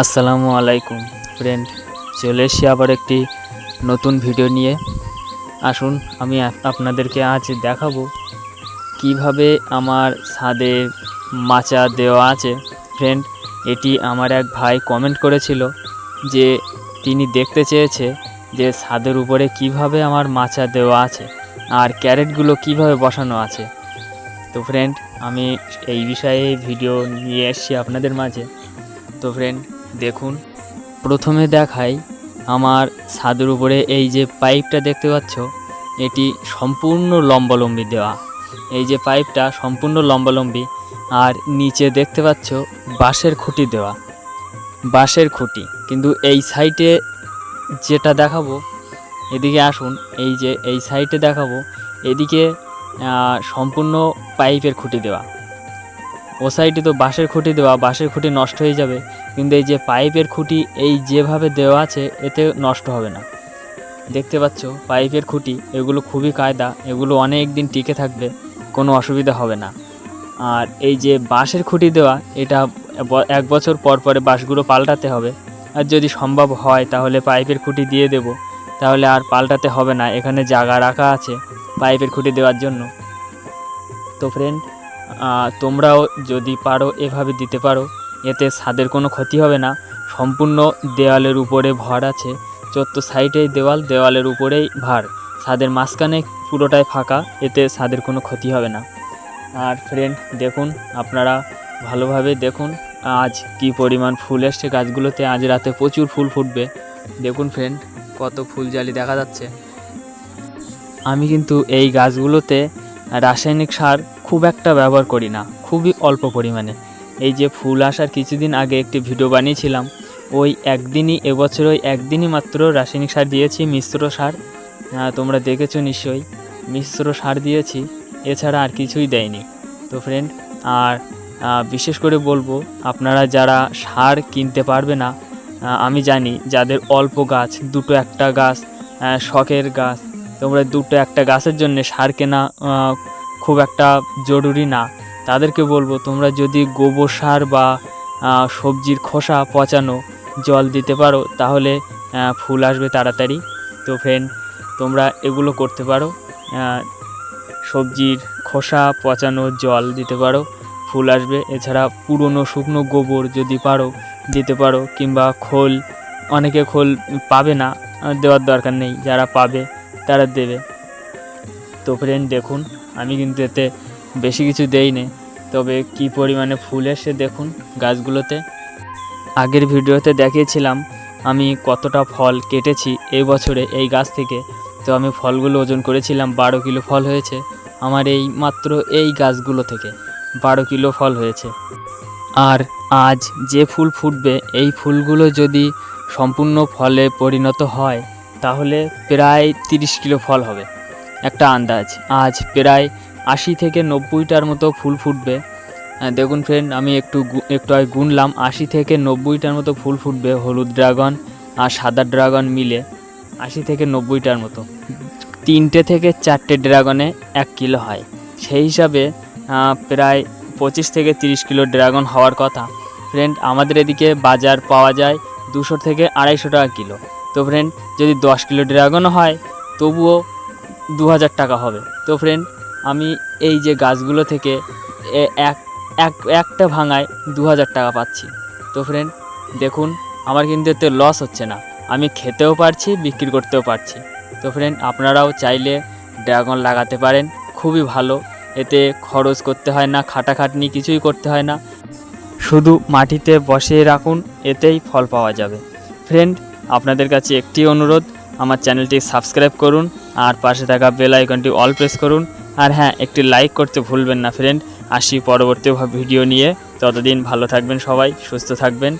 আসসালামু আলাইকুম ফ্রেন্ড চলে এসেছি আবার একটি নতুন ভিডিও নিয়ে। আসুন, আমি আপনাদেরকে আজ দেখাবো কীভাবে আমার ছাদে মাচা দেওয়া আছে। ফ্রেন্ড এটি আমার এক ভাই কমেন্ট করেছিল যে তিনি দেখতে চেয়েছে যে ছাদের উপরে কীভাবে আমার মাচা দেওয়া আছে আর ক্যারেটগুলো কীভাবে বসানো আছে। তো ফ্রেন্ড আমি এই বিষয়ে ভিডিও নিয়ে এসেছি আপনাদের মাঝে। তো ফ্রেন্ড দেখুন। প্রথমে দেখাই আমার ছাদের উপরে এই যে পাইপটা দেখতে পাচ্ছ, এটি সম্পূর্ণ লম্বালম্বি দেওয়া। এই যে পাইপটা সম্পূর্ণ লম্বালম্বি, আর নিচে দেখতে পাচ্ছ বাঁশের খুঁটি দেওয়া। বাঁশের খুঁটি, কিন্তু এই সাইডে যেটা দেখাবো, এদিকে আসুন, এই যে এই সাইডে দেখাবো, এদিকে সম্পূর্ণ পাইপের খুঁটি দেওয়া। ও সাইডে তো বাঁশের খুঁটি দেওয়া, বাঁশের খুঁটি নষ্ট হয়ে যাবে। কিন্তু এই যে পাইপের খুঁটি, এই যেভাবে দেওয়া আছে, এতে নষ্ট হবে না। দেখতে পাচ্ছ, পাইপের খুঁটি, এগুলো খুবই কায়দা, এগুলো অনেক দিন টিকে থাকবে, কোনো অসুবিধা হবে না। আর এই যে বাঁশের খুঁটি দেওয়া, এটা এক বছর পর পরে বাঁশগুলো পাল্টাতে হবে। আর যদি সম্ভব হয়, তাহলে পাইপের খুঁটি দিয়ে দেব। তাহলে আর পাল্টাতে হবে না, এখানে জায়গা রাখা আছে পাইপের খুঁটি দেওয়ার জন্য। তো ফ্রেন্ড তোমরাও যদি পারো এভাবে দিতে পারো। এতে ছাদের কোনো ক্ষতি হবে না। সম্পূর্ণ দেওয়ালের উপরে ভর আছে। চোদ্দ সাইডেই দেওয়াল, দেওয়ালের উপরেই ভার। ছাদের মাঝখানে পুরোটাই ফাঁকা। এতে ছাদের কোনো ক্ষতি হবে না। আর ফ্রেন্ড দেখুন, আপনারা ভালোভাবে দেখুন, আজ কি পরিমাণ ফুল এসছে গাছগুলোতে। আজ রাতে প্রচুর ফুল ফুটবে। দেখুন ফ্রেন্ড কত ফুল জালি দেখা যাচ্ছে। আমি কিন্তু এই গাছগুলোতে রাসায়নিক সার খুব একটা ব্যবহার করি না, খুবই অল্প পরিমাণে। এই যে ফুল আসার কিছুদিন আগে একটি ভিডিও বানিয়েছিলাম, ওই একদিনই, এবছর ওই একদিনই মাত্র রাসায়নিক সার দিয়েছি, মিশ্র সার। তোমরা দেখেছ নিশ্চয়ই, মিশ্র সার দিয়েছি, এছাড়া আর কিছুই দেয়নি। তো ফ্রেন্ড আর বিশেষ করে বলব, আপনারা যারা সার কিনতে পারবে না আমি জানি যাদের অল্প গাছ, দুটো একটা গাছ শখের গাছ তোমরা দুটো একটা গাছের জন্য সার কেনা খুব একটা জরুরি না। তাদেরকে বলব, তোমরা যদি গোবর সার বা সবজির খোসা পচানো জল দিতে পারো, তাহলে ফুল আসবে তাড়াতাড়ি। তো ফ্রেন্ড, তোমরা এগুলো করতে পারো সবজির খোসা পচানো জল দিতে পারো, ফুল আসবে। এছাড়া পুরনো শুকনো গোবর যদি পারো, দিতে পারো, কিংবা খোল, অনেকে খোল পাবে না, দেওয়ার দরকার নেই, যারা পাবে। তারা দেবে। তো ফ্রেন্ড দেখুন, আমি কিন্তু এতে বেশি কিছু দেইনি। তবে কি পরিমাণে ফুল এসে দেখুন গাছগুলোতে। আগের ভিডিওতে দেখিয়েছিলাম আমি কতটা ফল কেটেছি এই বছরে এই গাছ থেকে। তো আমি ফলগুলো ওজন করেছিলাম বারো কিলো ফল হয়েছে। আমার এই মাত্র এই গাছগুলো থেকে বারো কিলো ফল হয়েছে। আর আজ যে ফুল ফুটবে, এই ফুলগুলো যদি সম্পূর্ণ ফলে পরিণত হয় তাহলে প্রায় তিরিশ কিলো ফল হবে। একটা আন্দাজ। আজ প্রায় আশি থেকে নব্বইটার মতো ফুল ফুটবে। দেখুন ফ্রেন্ড আমি একটু একটু আগে গুনলাম, আশি থেকে নব্বইটার মতো ফুল ফুটবে হলুদ ড্রাগন আর সাদা ড্রাগন মিলে। আশি থেকে নব্বইটার মতো। তিনটে থেকে চারটে ড্রাগনে এক কিলো হয়। সেই হিসাবে প্রায় পঁচিশ থেকে তিরিশ কিলো ড্রাগন হওয়ার কথা। ফ্রেন্ড আমাদের এদিকে বাজার পাওয়া যায় দুশো থেকে আড়াইশো টাকা কিলো। তো ফ্রেন্ড যদি দশ কিলো ড্রাগনও হয়, তবুও দু হাজার টাকা হবে। তো ফ্রেন্ড আমি এই যে গাছগুলো থেকে এক এক, একটা ভাঙায় দু হাজার টাকা পাচ্ছি। তো ফ্রেন্ড দেখুন, আমার কিন্তু এতে লস হচ্ছে না। আমি খেতেও পারছি, বিক্রি করতেও পারছি। তো ফ্রেন্ড আপনারাও চাইলে ড্রাগন লাগাতে পারেন, খুবই ভালো। এতে খরচ করতে হয় না, খাটাখাটনি কিছুই করতে হয় না। শুধু মাটিতে বসিয়ে রাখুন, এতেই ফল পাওয়া যাবে। ফ্রেন্ড আপনাদের কাছে একটি অনুরোধ, আমার চ্যানেলটি সাবস্ক্রাইব করুন আর পাশে থাকা বেল আইকনটি অল প্রেস করুন। আর হ্যাঁ একটি লাইক করতে ভুলবেন না ফ্রেন্ড আসি পরবর্তী ভিডিও নিয়ে। ততদিন ভালো থাকবেন সবাই, সুস্থ থাকবেন।